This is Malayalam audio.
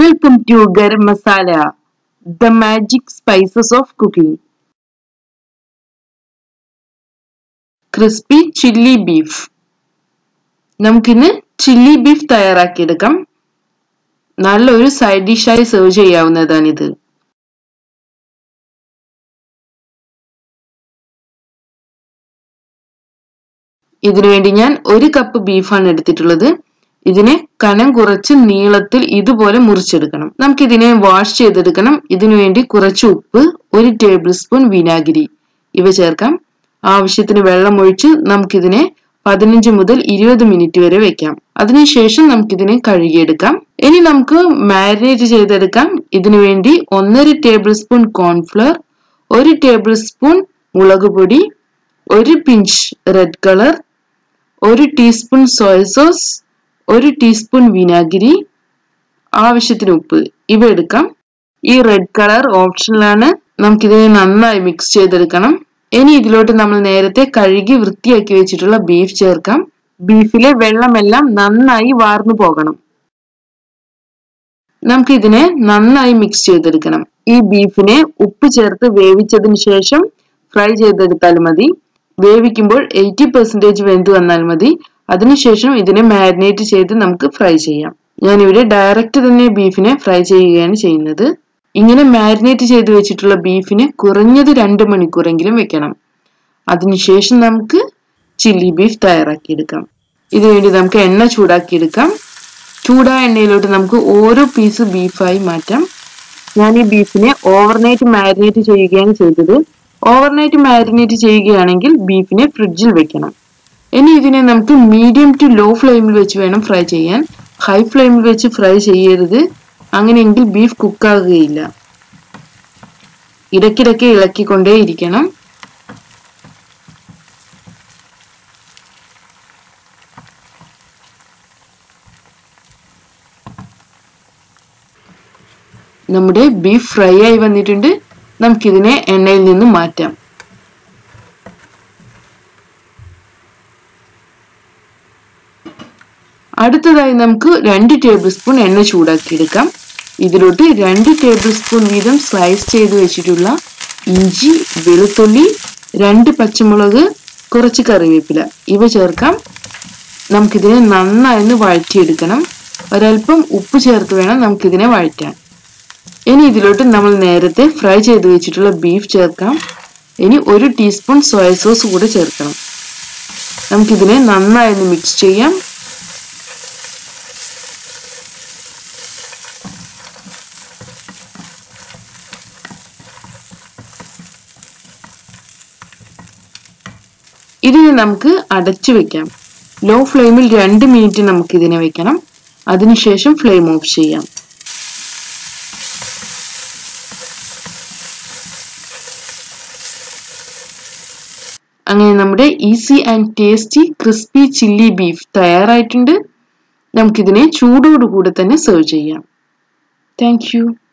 Welcome to garam masala the magic spices of cooking crispy chilli beef നമുക്കിന്ന് ചില്ലി ബീഫ് തയ്യാറാക്കിയെടുക്കാം. നല്ലൊരു സൈഡ് ഡിഷായി സെർവ് ചെയ്യാവുന്നതാണിത്. ഇതിനുവേണ്ടി ഞാൻ ഒരു കപ്പ് ബീഫാണ് എടുത്തിട്ടുള്ളത്. ഇതിനെ കനം കുറച്ച് നീളത്തിൽ ഇതുപോലെ മുറിച്ചെടുക്കണം. നമുക്കിതിനെ വാഷ് ചെയ്തെടുക്കണം. ഇതിനുവേണ്ടി കുറച്ച് ഉപ്പ് ഒരു ടേബിൾ സ്പൂൺ വിനാഗിരി. ഇവ ചേർക്കാം. ആവശ്യത്തിന് വെള്ളം ഒഴിച്ച് നമുക്കിതിനെ പതിനഞ്ച് മുതൽ ഇരുപത് മിനിറ്റ് വരെ വെക്കാം. അതിനുശേഷം നമുക്കിതിനെ കഴുകിയെടുക്കാം. ഇനി നമുക്ക് മാരിനേറ്റ് ചെയ്തെടുക്കാം. ഇതിനു വേണ്ടി ഒന്നര ടേബിൾ സ്പൂൺ കോൺഫ്ലവർ ഒരു ടേബിൾ സ്പൂൺ മുളക് പൊടി ഒരു പിഞ്ച് റെഡ് കളർ ഒരു ടീസ്പൂൺ സോയ സോസ് ഒരു ടീസ്പൂൺ വിനാഗിരി ആവശ്യത്തിന് ഉപ്പ്. ഇവ എടുക്കാം. ഈ റെഡ് കളർ ഓപ്ഷനിലാണ് നമുക്കിതിനെ നന്നായി മിക്സ് ചെയ്തെടുക്കണം. ഇനി ഇതിലോട്ട് നമ്മൾ നേരത്തെ കഴുകി വൃത്തിയാക്കി വെച്ചിട്ടുള്ള ബീഫ് ചേർക്കാം. ബീഫിലെ വെള്ളമെല്ലാം നന്നായി വാർന്നു പോകണം. നമുക്കിതിനെ നന്നായി മിക്സ് ചെയ്തെടുക്കണം. ഈ ബീഫിനെ ഉപ്പ് ചേർത്ത് വേവിച്ചതിന് ശേഷം ഫ്രൈ ചെയ്തെടുത്താൽ മതി. വേവിക്കുമ്പോൾ എയ്റ്റി പെർസെന്റേജ് വെന്ത് വന്നാൽ മതി. അതിനുശേഷം ഇതിനെ മാരിനേറ്റ് ചെയ്ത് നമുക്ക് ഫ്രൈ ചെയ്യാം. ഞാനിവിടെ ഡയറക്റ്റ് തന്നെ ബീഫിനെ ഫ്രൈ ചെയ്യുകയാണ് ചെയ്യുന്നത്. ഇങ്ങനെ മാരിനേറ്റ് ചെയ്ത് വെച്ചിട്ടുള്ള ബീഫിനെ കുറഞ്ഞത് രണ്ട് മണിക്കൂറെങ്കിലും വെക്കണം. അതിനുശേഷം നമുക്ക് ചില്ലി ബീഫ് തയ്യാറാക്കിയെടുക്കാം. ഇതിനുവേണ്ടി നമുക്ക് എണ്ണ ചൂടാക്കിയെടുക്കാം. ചൂടായ എണ്ണയിലോട്ട് നമുക്ക് ഓരോ പീസ് ബീഫായി മാറ്റാം. ഞാൻ ഈ ബീഫിനെ ഓവർനൈറ്റ് മാരിനേറ്റ് ചെയ്യുകയാണ് ചെയ്തത്. ഓവർനൈറ്റ് മാരിനേറ്റ് ചെയ്യുകയാണെങ്കിൽ ബീഫിനെ ഫ്രിഡ്ജിൽ വെക്കണം. ഇനി ഇതിനെ നമുക്ക് മീഡിയം ടു ലോ ഫ്ലെയിമിൽ വെച്ച് വേണം ഫ്രൈ ചെയ്യാൻ. ഹൈ ഫ്ലെയിമിൽ വെച്ച് ഫ്രൈ ചെയ്യരുത്. അങ്ങനെയെങ്കിൽ ബീഫ് കുക്കാകുകയില്ല ഇടയ്ക്കിടയ്ക്ക് ഇളക്കിക്കൊണ്ടേ ഇരിക്കണം. നമ്മുടെ ബീഫ് ഫ്രൈ ആയി വന്നിട്ടുണ്ട്. നമുക്കിതിനെ എണ്ണയിൽ നിന്ന് മാറ്റാം. അടുത്തതായി നമുക്ക് രണ്ട് ടേബിൾ സ്പൂൺ എണ്ണ ചൂടാക്കിയെടുക്കാം. ഇതിലോട്ട് രണ്ട് ടേബിൾ സ്പൂൺ വീതം സ്ലൈസ് ചെയ്ത് വെച്ചിട്ടുള്ള ഇഞ്ചി വെളുത്തുള്ളി രണ്ട് പച്ചമുളക് കുറച്ച് കറിവേപ്പില. ഇവ ചേർക്കാം. നമുക്കിതിനെ നന്നായി ഒന്ന് വഴറ്റിയെടുക്കണം. ഒരൽപ്പം ഉപ്പ് ചേർത്ത് വേണം നമുക്കിതിനെ വഴറ്റാൻ. ഇനി ഇതിലോട്ട് നമ്മൾ നേരത്തെ ഫ്രൈ ചെയ്ത് വെച്ചിട്ടുള്ള ബീഫ് ചേർക്കാം. ഇനി ഒരു ടീസ്പൂൺ സോയ സോസ് കൂടെ ചേർക്കണം. നമുക്കിതിനെ നന്നായി ഒന്ന് മിക്സ് ചെയ്യാം. ഇതിനെ നമുക്ക് അടച്ചു വെക്കാം. ലോ ഫ്ലെയിമിൽ രണ്ട് മിനിറ്റ് നമുക്ക് ഇതിനെ വെക്കണം. അതിനുശേഷം ഫ്ലെയിം ഓഫ് ചെയ്യാം. അങ്ങനെ നമ്മുടെ easy and tasty crispy chilli beef തയ്യാറായിട്ടുണ്ട്. നമുക്കിതിനെ ചൂടോടുകൂടെ തന്നെ സെർവ് ചെയ്യാം. താങ്ക്